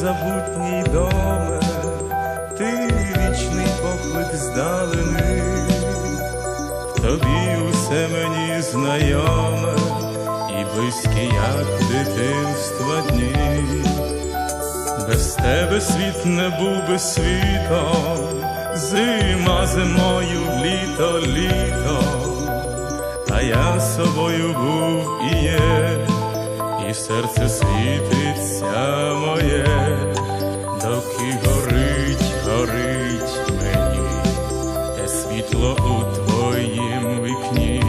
незабутній доме, ти вічний поклик здалений, тобі усе мені знайоме і близькі, як дитинства дні. Без тебе світ не був би світом, зима зимою, літо, літо, а я собою був і є, і серце світиться моє, доки горить, горить мені, те світло у твоїм вікні,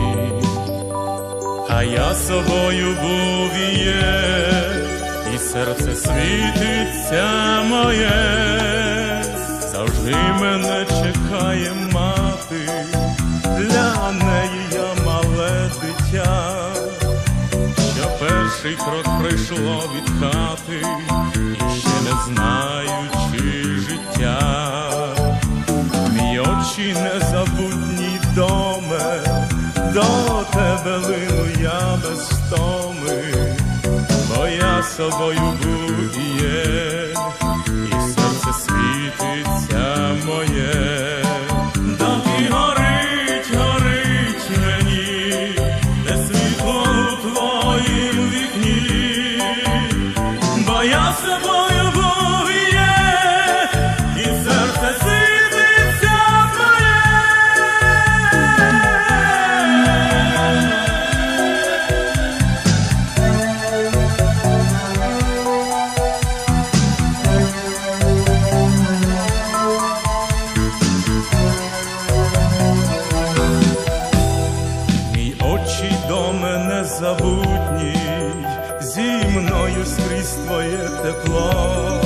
а я собою був і є і серце світиться моє, завжди мене чекає мати, для неї я мале дитя, перший прийшло від хати, і ще не знаючи життя, мій очі незабутній доме, до тебе лину я без втоми. Бо я собою був і є, мене забутній, зі мною скрізь твоє тепло,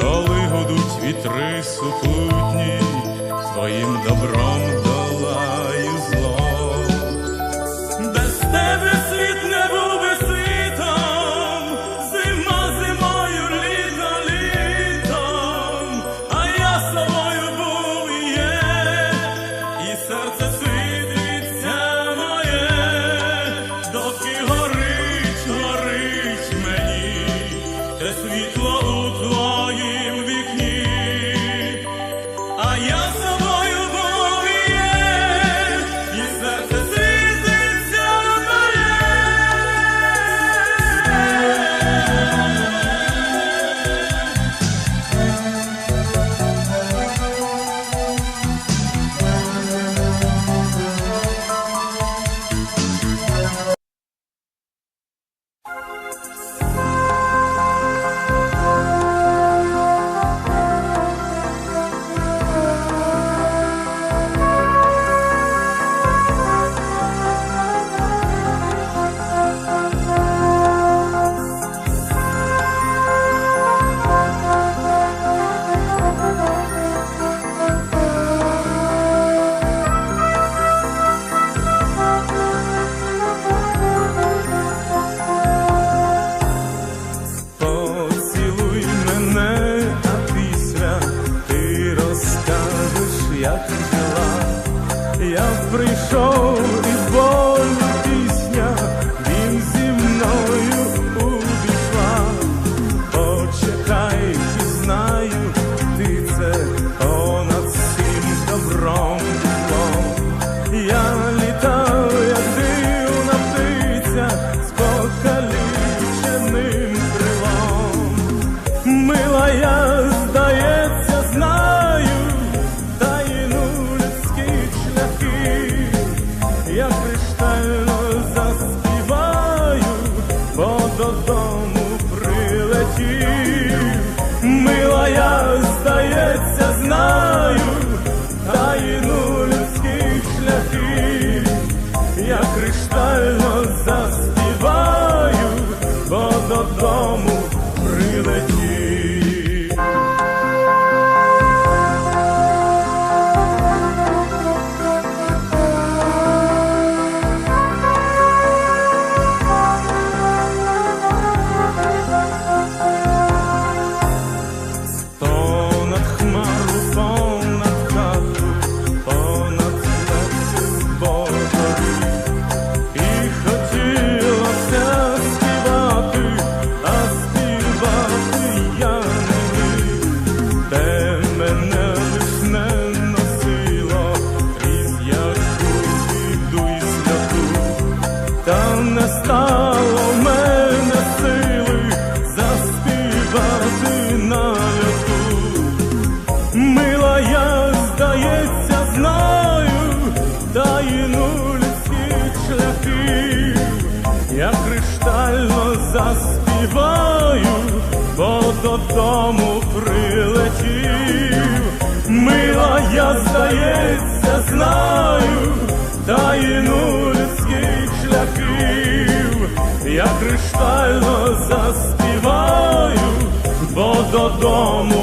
коли гудуть вітри супутні, твоїм добром твоїм вікні, як жила. Я прийшов і болю пісня, він зі мною увійшла. Почекай, пізнаю, ти це понад всім добром злом. Я літав, як дивна птиця, з покаліченим крилом. Мила я, прилетів. Мила я, здається, знаю таїну людських шляхів, я криштально мила я здається, знаю тайну людських шляхів, я криштально заспіваю, бо додому прилетів, мила я здається, знаю тайну людських шляхів, я криштально заспіваю, бо додому.